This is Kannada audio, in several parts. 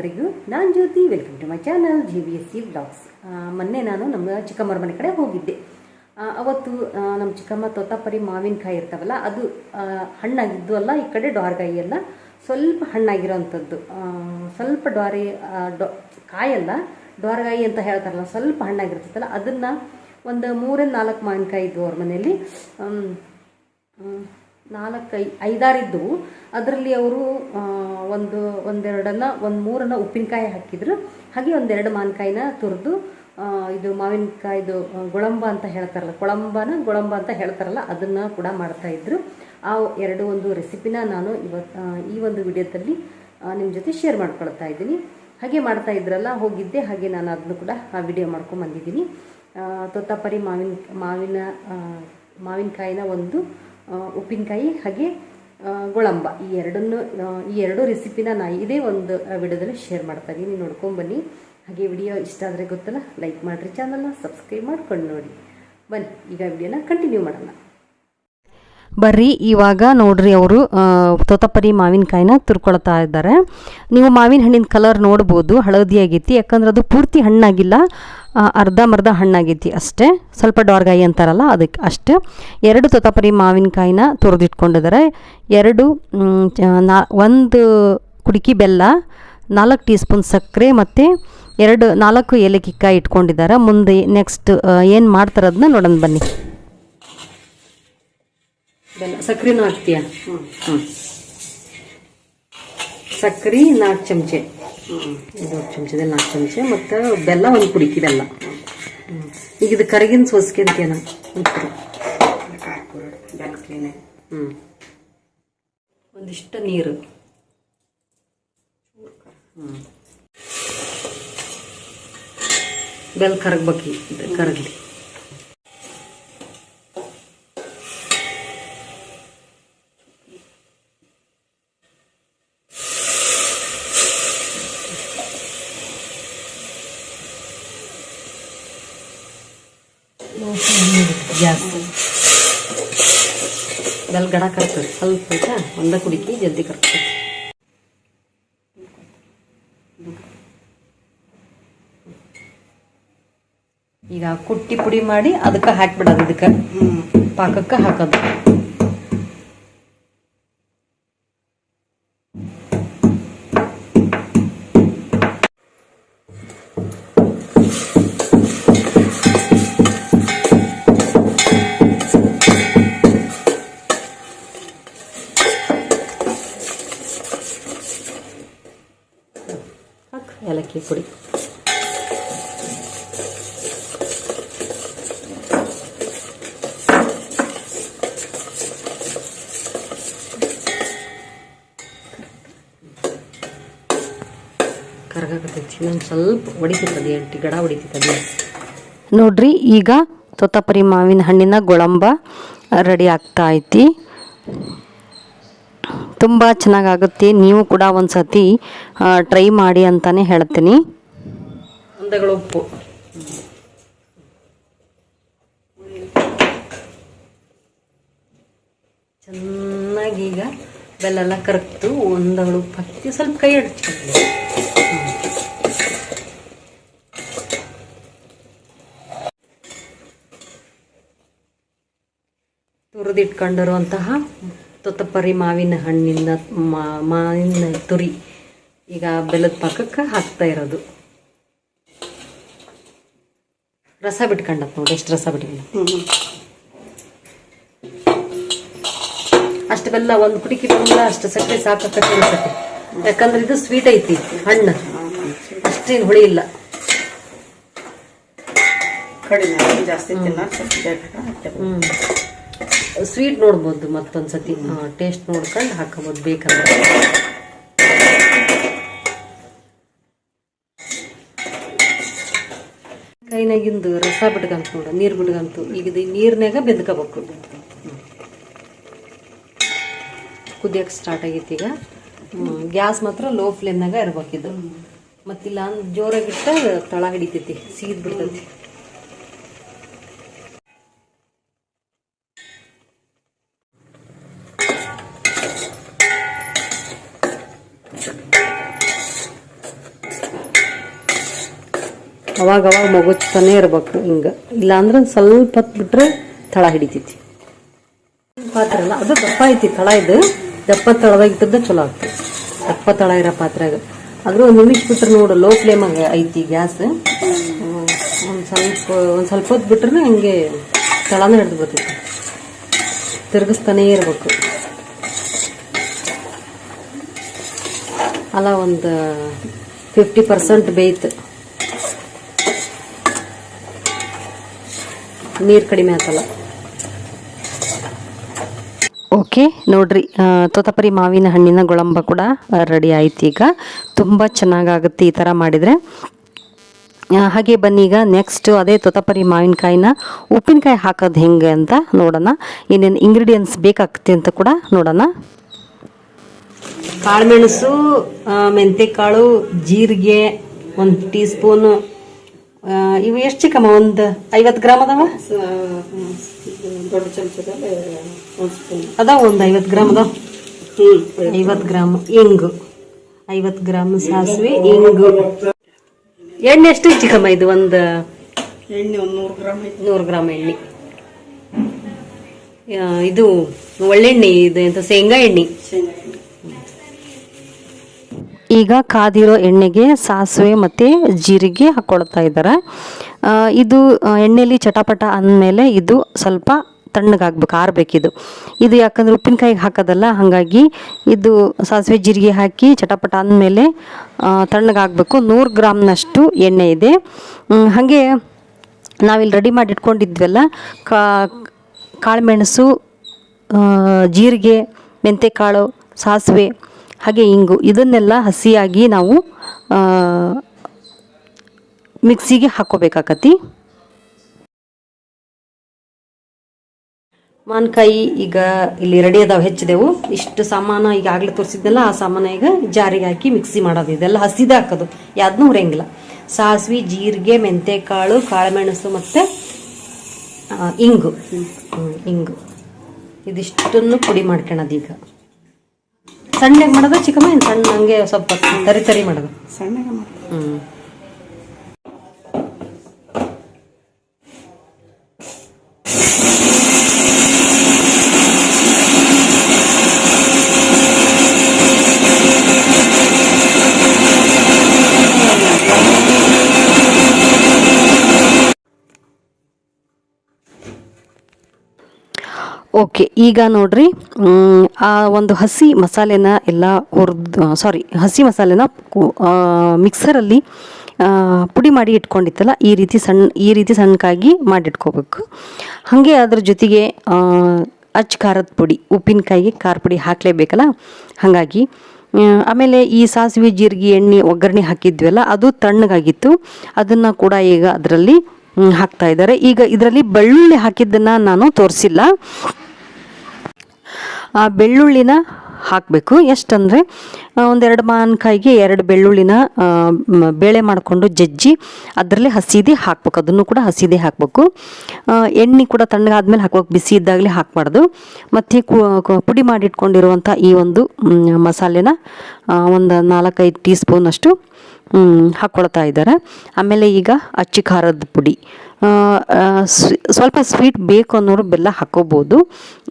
ಎಲ್ರಿಗೂ ನಾನು Jyothi welcome to my channel G B S C blogs ಮೊನ್ನೆ ನಾನು ನಮ್ಮ ಚಿಕ್ಕಮ್ಮರ ಮನೆ ಕಡೆ ಹೋಗಿದ್ದೆ. ಅವತ್ತು ನಮ್ಮ ಚಿಕ್ಕಮ್ಮ ತೋತಾಪರಿ ಮಾವಿನಕಾಯಿ ಇರ್ತಾವಲ್ಲ, ಅದು ಹಣ್ಣಾಗಿದ್ದು ಅಲ್ಲ, ಈ ಕಡೆ ಡಾರ್ಗಾಯಿ ಅಲ್ಲ, ಸ್ವಲ್ಪ ಹಣ್ಣಾಗಿರೋವಂಥದ್ದು ಸ್ವಲ್ಪ ಡಾರಿ ಕಾಯಲ್ಲ, ಡಾರ್ಗಾಯಿ ಅಂತ ಹೇಳ್ತಾರಲ್ಲ, ಸ್ವಲ್ಪ ಹಣ್ಣಾಗಿರ್ತೈತಲ್ಲ ಅದನ್ನು ಒಂದು ಮೂರಿಂದ ನಾಲ್ಕು ಮಾವಿನಕಾಯಿ ಇದ್ವು ಅವ್ರ ಮನೆಯಲ್ಲಿ. ನಾಲ್ಕು ಐ ಐದಾರಿದ್ದವು ಅದರಲ್ಲಿ ಅವರು ಒಂದು, ಒಂದೆರಡನ್ನ ಒಂದು ಮೂರನ್ನ ಉಪ್ಪಿನಕಾಯಿ ಹಾಕಿದ್ರು. ಹಾಗೆ ಒಂದೆರಡು ಮಾವಿನಕಾಯಿನ ತುರಿದು ಇದು ಮಾವಿನಕಾಯಿದು ಗೊಳಂಬ ಅಂತ ಹೇಳ್ತಾರಲ್ಲ, ಕೊಳಂಬನ ಗೊಳಂಬ ಅಂತ ಹೇಳ್ತಾರಲ್ಲ, ಅದನ್ನು ಕೂಡ ಮಾಡ್ತಾಯಿದ್ರು ಆ ಎರಡು ಒಂದು ರೆಸಿಪಿನ ನಾನು ಇವತ್ತು ಈ ಒಂದು ವಿಡಿಯೋದಲ್ಲಿ ನಿಮ್ಮ ಜೊತೆ ಶೇರ್ ಮಾಡ್ಕೊಳ್ತಾ ಇದ್ದೀನಿ. ಹಾಗೆ ಮಾಡ್ತಾ ಇದ್ರಲ್ಲ, ಹೋಗಿದ್ದೆ, ಹಾಗೆ ನಾನು ಅದನ್ನು ಕೂಡ ಆ ವಿಡಿಯೋ ಮಾಡ್ಕೊಂಡು ಬಂದಿದ್ದೀನಿ. ತೋತಾಪರಿ ಮಾವಿನ ಮಾವಿನ ಮಾವಿನಕಾಯಿನ ಒಂದು ಉಪ್ಪಿನಕಾಯಿ ಹಾಗೆ ಗೊಳಂಬ. ಈ ಎರಡನ್ನು ಈ ಎರಡು ರೆಸಿಪಿನ ನಾ ಇದೇ ಒಂದು ವಿಡಿಯೋದಲ್ಲಿ ಶೇರ್ ಮಾಡ್ತಾ ಇದ್ದೀನಿ ನೋಡ್ಕೊಂಬನ್ನಿ ಹಾಗೆ ವಿಡಿಯೋ ಇಷ್ಟ ಆದರೆ ಗೊತ್ತಲ್ಲ ಲೈಕ್ ಮಾಡಿರಿ ಚಾನಲ್ನ ಸಬ್ಸ್ಕ್ರೈಬ್ ಮಾಡ್ಕೊಂಡು ನೋಡಿ. ಬನ್ನಿ, ಈಗ ವಿಡಿಯೋನ ಕಂಟಿನ್ಯೂ ಮಾಡೋಣ. ಬರ್ರಿ, ಇವಾಗ ನೋಡ್ರಿ ಅವರು ತೋತಪರಿ ಮಾವಿನಕಾಯಿನ ತುರ್ಕೊಳ್ತಾ ಇದ್ದಾರೆ. ನೀವು ಮಾವಿನ ಹಣ್ಣಿನ ಕಲರ್ ನೋಡ್ಬೋದು ಹಳದಿ ಆಗೈತಿ ಯಾಕಂದ್ರೆ ಅದು ಪೂರ್ತಿ ಹಣ್ಣಾಗಿಲ್ಲ. ಅರ್ಧಂಬರ್ಧ ಹಣ್ಣಾಗೈತಿ ಅಷ್ಟೇ. ಸ್ವಲ್ಪ ಡೋರ್ಗಾಯಿ ಅಂತಾರಲ್ಲ ಅದಕ್ಕೆ ಅಷ್ಟೇ. ಎರಡು ತೊತಾಪರಿ ಮಾವಿನಕಾಯಿನ ತುರಿದಿಟ್ಕೊಂಡಿದ್ದಾರೆ ಎರಡು ನಾ, ಒಂದು ಕುಡಿಕಿ ಬೆಲ್ಲ, ನಾಲ್ಕು ಟೀ ಸ್ಪೂನ್ ಸಕ್ಕರೆ ಮತ್ತು ಎರಡು, ನಾಲ್ಕು ಏಲಕ್ಕಿ ಕಾಯಿ ಇಟ್ಕೊಂಡಿದ್ದಾರೆ ಮುಂದೆ ನೆಕ್ಸ್ಟ್ ಏನು ಮಾಡ್ತಾರೆ ಅದನ್ನ ನೋಡೋಣ ಬನ್ನಿ. ಬೆಲ್ಲ, ಸಕ್ಕರೆನೂ ಹಾಕ್ತೀಯ? ಹ್ಞೂ ಸಕ್ಕರೆ ನಾಲ್ಕು ಚಮಚೆ. ಇದು ಚಮಚದಲ್ಲಿ ನಾಲ್ಕು ಚಮಚ ಮತ್ತು ಬೆಲ್ಲ ಒಂದು ಪುಡಿಕ್ಕಿ ಬೆಲ್ಲ. ಈಗ ಇದು ಕರಗಿನ ಸೋಸ್ಕೆ ಅಂತೇನ ಹ್ಞೂ ಒಂದಿಷ್ಟು ನೀರು. ಬೆಲ್ಲ ಕರಗ್ಬೇಕು, ಕರಗಲಿ. ಗ್ಯಾಸ್ ಬೆಲ್ಲ ಗಡ ಕರ್ತದೆ ಸ್ವಲ್ಪ ಆಯ್ತಾ? ಒಂದ ಕುಡಿಕಿ ಜಲ್ದಿ ಕರ್ತದೆ ಈಗ ಕುಟ್ಟಿ ಪುಡಿ ಮಾಡಿ ಅದಕ್ಕೆ ಹಾಕ್ಬಿಡೋದು ಇದಕ್ಕೆ. ಪಾಕಕ್ಕೆ ಹಾಕೋದು. ಹಾಕು ಪುಡಿ. ಕರಗಾಕತ್ತೈತಿ. ಇನ್ನೊಂದು ಸ್ವಲ್ಪ ಹೊಡಿತೈತದೆ ಎಂಟಿ ಗಡ ಹೊಡಿತೈತದೆ ನೋಡ್ರಿ, ಈಗ ತೋತಾಪರಿ ಮಾವಿನ ಹಣ್ಣಿನ ಗೊಳಂಬ ರೆಡಿ ಆಗ್ತಾ ಐತಿ. ತುಂಬ ಚೆನ್ನಾಗಾಗುತ್ತೆ. ನೀವು ಕೂಡ ಒಂದು ಸತಿ ಟ್ರೈ ಮಾಡಿ ಅಂತಾನೆ ಹೇಳ್ತೀನಿ. ಉಪ್ಪು. ಚೆನ್ನಾಗಿ ಈಗ ಬೆಲ್ಲೆಲ್ಲ ಕರಗ್ತು. ಒಂದಗಳು ಉಪ್ಪು ಹಾಕಿ ಸ್ವಲ್ಪ ಕೈ ಹಚ್ಕೊಂಡು ತುರಿದಿಟ್ಕೊಂಡಿರುವಂತಹ ತೊತ್ತಪರಿ ಮಾವಿನ ಹಣ್ಣಿನ ಮಾ- ಮಾವಿನ ತುರಿ. ಈಗ ಬೆಲ್ಲದ ಪಾಕಕ್ಕೆ ಹಾಕ್ತಾ ಇರೋದು. ರಸ ಬಿಟ್ಕೊಂಡತ್ ನೋಡಿ ಎಷ್ಟು ರಸ ಬಿಟ್ಕೊಂಡ. ಅಷ್ಟು ಬೆಲ್ಲ ಒಂದು ಕುಟಿಕಿ ಬೆಲ್ಲ ಅಷ್ಟು ಸಕ್ಕರೆ ಸಾಕಕ್ಕೆ ಸಕ್ಕರೆ ಯಾಕಂದ್ರೆ ಇದು ಸ್ವೀಟ್ ಐತಿ ಹಣ್ಣು. ಅಷ್ಟೇನು ಹುಳಿ ಇಲ್ಲ. ಕಡಿಮೆ ಜಾಸ್ತಿ ತಿನ್ನ ಸ್ವೀಟ್ ನೋಡ್ಬೋದು ಮತ್ತೊಂದ್ಸತಿ. ಟೇಸ್ಟ್ ನೋಡ್ಕೊಂಡು ಹಾಕೋಬೋದು ಬೇಕಂದ್ರೆ. ಕೈನಾಗಿಂದು ರಸ ಬಿಟ್ಕಂತ ನೋಡ, ನೀರು ಬಿಟ್ಕಂತು. ಈಗ ನೀರ್ನಾಗ ಬೆಂದ್ಕೋಬೇಕು. ಕುದಿಯಕ್ಕೆ ಸ್ಟಾರ್ಟ್ ಆಗೈತಿ ಈಗ. ಗ್ಯಾಸ್ ಮಾತ್ರ ಲೋ ಫ್ಲೇಮ್ನಾಗ ಇರ್ಬೇಕಿದು. ಮತ್ತಿಲ್ಲ ಜೋರಾಗಿಟ್ಟ ತಳ ಹಿಡಿತೈತಿ, ಸೀದ್ ಬಿಡ್ತೈತಿ. ಅವಾಗ ಅವಾಗ ಮಗುಚ್ತಾನೆ ಇರ್ಬೇಕು ಹಿಂಗೆ. ಇಲ್ಲಾಂದ್ರೆ ಸ್ವಲ್ಪ ಹೊತ್ತು ಬಿಟ್ರೆ ತಳ ಹಿಡಿತೈತಿ. ಪಾತ್ರೆ ಅಲ್ಲ, ಅದು ದಪ್ಪ ಐತಿ ತಳ ಇದು. ದಪ್ಪ ತಳದಾಗ ಇದ್ದದ್ದು ಚಲೋ ಆಗ್ತದೆ. ದಪ್ಪ ತಳ ಇರೋ ಪಾತ್ರೆಗ. ಆದರೂ ಒಂದು ನಿಮಿಷ ಬಿಟ್ರೆ ನೋಡು ಲೋ ಫ್ಲೇಮಾಗ ಐತಿ ಗ್ಯಾಸ್. ಒಂದು ಸ್ವಲ್ಪ ಒಂದು ಸ್ವಲ್ಪ ಹೊತ್ತು ಬಿಟ್ರೆ ಹಂಗೆ ತಳನ ಹಿಡ್ದು ಬರ್ತೈತಿ ತಿರುಗಿಸ್ತಾನೇ ಇರ್ಬೇಕು. ಅಲ್ಲ, ಒಂದು ಫಿಫ್ಟಿ ಪರ್ಸೆಂಟ್ ಬೇಯ್ತು. ನೀರು ಕಡಿಮೆ ಆತಲ್ಲ. ಓಕೆ, ನೋಡ್ರಿ ತೋತಪರಿ ಮಾವಿನ ಹಣ್ಣಿನ ಗೊಳಂಬ ಕೂಡ ರೆಡಿ ಆಯ್ತು ಈಗ. ತುಂಬ ಚೆನ್ನಾಗಾಗುತ್ತೆ ಈ ಥರ ಮಾಡಿದರೆ. ಹಾಗೆ ಬನ್ನಿ ಈಗ ನೆಕ್ಸ್ಟ್ ಅದೇ ತೊತಪರಿ ಮಾವಿನಕಾಯಿನ ಉಪ್ಪಿನಕಾಯಿ ಹಾಕೋದು ಹೆಂಗೆ ಅಂತ ನೋಡೋಣ. ಏನೇನು ಇಂಗ್ರೀಡಿಯೆಂಟ್ಸ್ ಬೇಕಾಗ್ತದೆ ಅಂತ ಕೂಡ ನೋಡೋಣ. ಕಾಳುಮೆಣಸು ಮೆಂತೆಕಾಳು ಜೀರಿಗೆ ಒಂದು ಟೀ ಸ್ಪೂನು ಇವು ಎಷ್ಟು ಚಿಕ್ಕಮ್ಮ? ಒಂದು ಐವತ್ತು ಗ್ರಾಮ್ ಅದಾವ? ದೊಡ್ಡ ಚಮಚದಲ್ಲಿ ಒಂದು ಸ್ಪೂನ್ ಅದಾವ ಒಂದು ಐವತ್ತು ಗ್ರಾಮ್ ಅದಾವ? ಹ್ಞೂ ಐವತ್ತು ಗ್ರಾಮ್. ಇಂಗು. ಐವತ್ತು ಗ್ರಾಮ್ ಸಾಸಿವೆ ಇಂಗು. ಎಣ್ಣೆ ಎಷ್ಟು ಚಿಕ್ಕಮ್ಮ ಇದು? ಒಂದು ಎಣ್ಣೆ ಒಂದು ನೂರು ಗ್ರಾಮ್ ನೂರು ಗ್ರಾಮ್ ಎಣ್ಣೆ. ಇದು ಒಳ್ಳೆಣ್ಣೆ ಇದು ಎಂತ ಶೇಂಗಾ ಎಣ್ಣೆ. ಈಗ ಕಾದಿರೋ ಎಣ್ಣೆಗೆ ಸಾಸಿವೆ ಮತ್ತು ಜೀರಿಗೆ ಹಾಕ್ಕೊಳ್ತಾ ಇದ್ದಾರೆ. ಇದು ಎಣ್ಣೆಲಿ ಚಟಪಟ ಅಂದಮೇಲೆ ಇದು ಸ್ವಲ್ಪ ತಣ್ಣಗಾಗ್ಬೇಕು, ಆರಬೇಕಿದು. ಇದು ಯಾಕಂದರೆ ಉಪ್ಪಿನಕಾಯಿಗೆ ಹಾಕೋದಲ್ಲ, ಹಾಗಾಗಿ ಇದು ಸಾಸಿವೆ ಜೀರಿಗೆ ಹಾಕಿ ಚಟಪಟ ಅಂದಮೇಲೆ ತಣ್ಣಗಾಗಬೇಕು. ನೂರು ಗ್ರಾಮ್ನಷ್ಟು ಎಣ್ಣೆ ಇದೆ. ಹಾಗೆ ನಾವಿಲ್ಲಿ ರೆಡಿ ಮಾಡಿ ಇಟ್ಕೊಂಡಿದ್ವಲ್ಲ ಕಾಳುಮೆಣಸು ಜೀರಿಗೆ, ಮೆಂತೆಕಾಳು, ಸಾಸಿವೆ ಹಾಗೆ ಇಂಗು ಇದನ್ನೆಲ್ಲ ಹಸಿಯಾಗಿ ನಾವು ಮಿಕ್ಸಿಗೆ ಹಾಕ್ಕೋಬೇಕಾಕತಿ. ಮಾನ್ಕಾಯಿ ಈಗ ಇಲ್ಲಿ ರೆಡಿ ಅದಾವೆ, ಹೆಚ್ಚಿದೆವು. ಇಷ್ಟು ಸಾಮಾನು ಈಗ ಆಗ್ಲೇ ತೋರಿಸಿದ್ನಲ್ಲ, ಆ ಸಾಮಾನು ಈಗ ಜಾರಿಗೆ ಹಾಕಿ ಮಿಕ್ಸಿ ಮಾಡೋದು. ಇದೆಲ್ಲ ಹಸಿದೆ ಹಾಕೋದು. ಯಾವ್ದನ್ನೂ ಹುರಿಯಂಗಿಲ್ಲ ಸಾಸಿವೆ, ಜೀರಿಗೆ, ಮೆಂತೆಕಾಳು, ಕಾಳುಮೆಣಸು ಮತ್ತು ಇಂಗು. ಇಂಗು. ಇದಿಷ್ಟನ್ನು ಪುಡಿ ಮಾಡ್ಕೊಳೋದು ಈಗ ಸಣ್ಣಗೆ ಮಾಡೋದು ಚಿಕ್ಕಮ್ಮ ಏನು ಸಣ್ಣ ಹಂಗೆ ಸ್ವಲ್ಪ ತರಿ ತರಿ ಮಾಡೋದು. ಸಣ್ಣಗೆ ಮಾಡ್ತೀವಿ ಓಕೆ ಈಗ ನೋಡ್ರಿ ಆ ಒಂದು ಹಸಿ ಮಸಾಲೆನ ಎಲ್ಲ ಹುರಿದು ಸಾರಿ ಹಸಿ ಮಸಾಲೆನ ಮಿಕ್ಸರಲ್ಲಿ ಪುಡಿ ಮಾಡಿ ಇಟ್ಕೊಂಡಿತ್ತಲ್ಲ, ಈ ರೀತಿ ಸಣ್ಣ ಈ ರೀತಿ ಸಣ್ಣಕ್ಕಾಗಿ ಮಾಡಿಟ್ಕೋಬೇಕು. ಹಾಗೆ ಅದ್ರ ಜೊತೆಗೆ ಅಚ್ಚ ಖಾರದ ಪುಡಿ, ಉಪ್ಪಿನಕಾಯಿಗೆ ಖಾರ ಪುಡಿ ಹಾಕಲೇಬೇಕಲ್ಲ? ಹಾಗಾಗಿ ಆಮೇಲೆ ಈ ಸಾಸಿವೆ, ಜೀರಿಗೆ, ಎಣ್ಣೆ, ಒಗ್ಗರಣೆ ಹಾಕಿದ್ವಲ್ಲ, ಅದು ತಣ್ಣಗಾಗಿತ್ತು. ಅದನ್ನು ಕೂಡ ಈಗ ಅದರಲ್ಲಿ ಹಾಕ್ತಾ ಇದ್ದಾರೆ. ಈಗ ಇದರಲ್ಲಿ ಬೆಳ್ಳುಳ್ಳಿ ಹಾಕಿದ್ದನ್ನು ನಾನು ತೋರಿಸಿಲ್ಲ. ಆ, ಬೆಳ್ಳುಳ್ಳಿನ ಹಾಕಬೇಕು. ಎಷ್ಟಂದರೆ ಒಂದೆರಡು ಮಾವಿನಕಾಯಿಗೆ ಎರಡು ಬೆಳ್ಳುಳ್ಳಿನ ಬೇಳೆ ಮಾಡಿಕೊಂಡು ಜಜ್ಜಿ ಅದರಲ್ಲೇ ಹಸಿದೆ ಹಾಕ್ಬೇಕು. ಅದನ್ನು ಕೂಡ ಹಸಿದೆ ಹಾಕಬೇಕು. ಎಣ್ಣೆ ಕೂಡ ತಣ್ಣಗಾದ್ಮೇಲೆ ಹಾಕ್ಬೇಕು. ಬಿಸಿ ಇದ್ದಾಗಲೇ ಹಾಕಬಾರ್ದು. ಮತ್ತು ಪುಡಿ ಮಾಡಿಟ್ಕೊಂಡಿರುವಂಥ ಈ ಒಂದು ಮಸಾಲೆನ ಒಂದು ನಾಲ್ಕೈದು ಟೀ ಸ್ಪೂನಷ್ಟು ಹಾಕ್ಕೊಳ್ತಾ ಇದ್ದಾರೆ. ಆಮೇಲೆ ಈಗ ಅಚ್ಚಿ ಖಾರದ ಪುಡಿ. ಸ್ವಲ್ಪ ಸ್ವೀಟ್ ಬೇಕು ಅನ್ನೋರು ಬೆಲ್ಲ ಹಾಕೋಬೋದು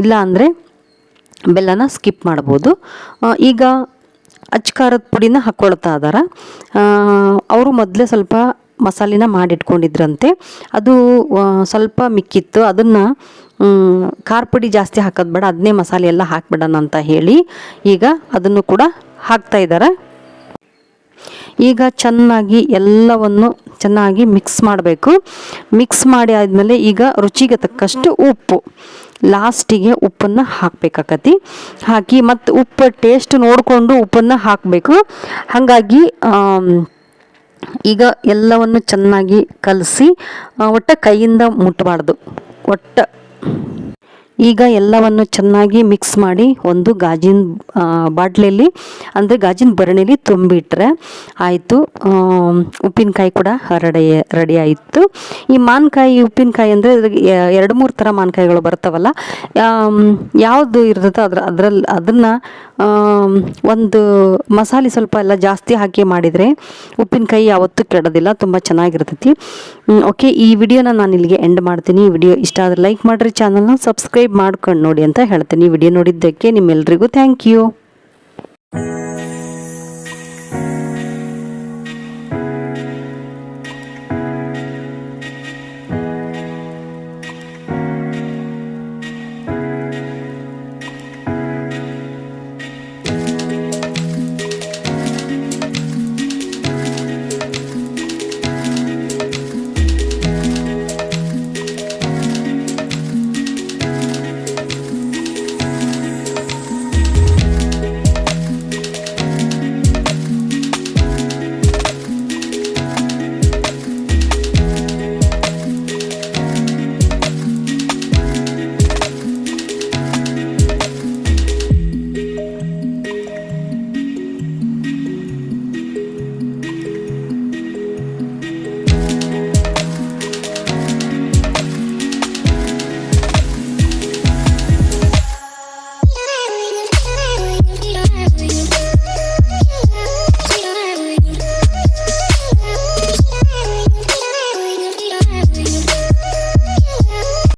ಇಲ್ಲ ಅಂದರೆ ಬೆಲ್ಲನ ಸ್ಕಿಪ್ ಮಾಡ್ಬೋದು. ಈಗ ಅಚ್ಚ ಖಾರದ ಪುಡಿನ ಹಾಕ್ಕೊಳ್ತಾ ಇದಾರ. ಅವರು ಮೊದಲೇ ಸ್ವಲ್ಪ ಮಸಾಲಿನ ಮಾಡಿಟ್ಕೊಂಡಿದ್ರಂತೆ. ಅದು ಸ್ವಲ್ಪ ಮಿಕ್ಕಿತ್ತು. ಅದನ್ನು ಖಾರ ಪುಡಿ ಜಾಸ್ತಿ ಹಾಕೋದು ಬೇಡ ಅದನ್ನೇ ಮಸಾಲೆ ಎಲ್ಲ ಹಾಕ್ಬಿಡೋಣ ಅಂತ ಹೇಳಿ ಈಗ ಅದನ್ನು ಕೂಡ ಹಾಕ್ತಾ ಇದ್ದಾರೆ ಈಗ ಚೆನ್ನಾಗಿ ಎಲ್ಲವನ್ನು ಚೆನ್ನಾಗಿ ಮಿಕ್ಸ್ ಮಾಡಬೇಕು. ಮಿಕ್ಸ್ ಮಾಡಿ ಆದಮೇಲೆ ಈಗ ರುಚಿಗೆ ತಕ್ಕಷ್ಟು ಉಪ್ಪು. ಲಾಸ್ಟಿಗೆ ಉಪ್ಪನ್ನು ಹಾಕಬೇಕಾಕತಿ. ಹಾಕಿ ಮತ್ತು ಉಪ್ಪು ಟೇಸ್ಟ್ ನೋಡಿಕೊಂಡು ಉಪ್ಪನ್ನು ಹಾಕಬೇಕು. ಹಾಗಾಗಿ ಈಗ ಎಲ್ಲವನ್ನು ಚೆನ್ನಾಗಿ ಕಲಸಿ ಒಟ್ಟು ಕೈಯಿಂದ ಮುಟ್ಟಬಾರ್ದು ಒಟ್ಟು ಈಗ ಎಲ್ಲವನ್ನು ಚೆನ್ನಾಗಿ ಮಿಕ್ಸ್ ಮಾಡಿ ಒಂದು ಗಾಜಿನ ಬಾಟ್ಲಿಯಲ್ಲಿ ಅಂದರೆ ಗಾಜಿನ ಭರಣಿಲಿ ತುಂಬಿಟ್ರೆ ಆಯಿತು. ಉಪ್ಪಿನಕಾಯಿ ಕೂಡ ರೆಡಿ ರೆಡಿ ಆಯಿತು. ಈ ಮಾನ್ಕಾಯಿ, ಉಪ್ಪಿನಕಾಯಿ ಅಂದರೆ ಎರಡು, ಮೂರು ಥರ ಮಾನ್ಕಾಯಿಗಳು ಬರ್ತಾವಲ್ಲ. ಯಾವುದು ಇರ್ತದೋ ಅದ್ರ ಅದರಲ್ಲಿ ಅದನ್ನು ಒಂದು ಮಸಾಲೆ ಸ್ವಲ್ಪ ಎಲ್ಲ ಜಾಸ್ತಿ ಹಾಕಿ ಮಾಡಿದರೆ ಉಪ್ಪಿನಕಾಯಿ ಯಾವತ್ತೂ ಕೆಡೋದಿಲ್ಲ, ತುಂಬ ಚೆನ್ನಾಗಿರ್ತೈತಿ. ಓಕೆ, ಈ ವಿಡಿಯೋನ ನಾನು ಇಲ್ಲಿಗೆ ಎಂಡ್ ಮಾಡ್ತೀನಿ. ಈ ವಿಡಿಯೋ ಇಷ್ಟ ಆದರೆ ಲೈಕ್ ಮಾಡಿರಿ ಚಾನಲ್ನ ಸಬ್ಸ್ಕ್ರೈಬ್ ಮಾಡ್ಕೊಂಡು ನೋಡಿ ಅಂತ ಹೇಳ್ತೀನಿ. ವಿಡಿಯೋ ನೋಡಿದ್ದಕ್ಕೆ ನಿಮ್ಮೆಲ್ರಿಗೂ ಥ್ಯಾಂಕ್ ಯು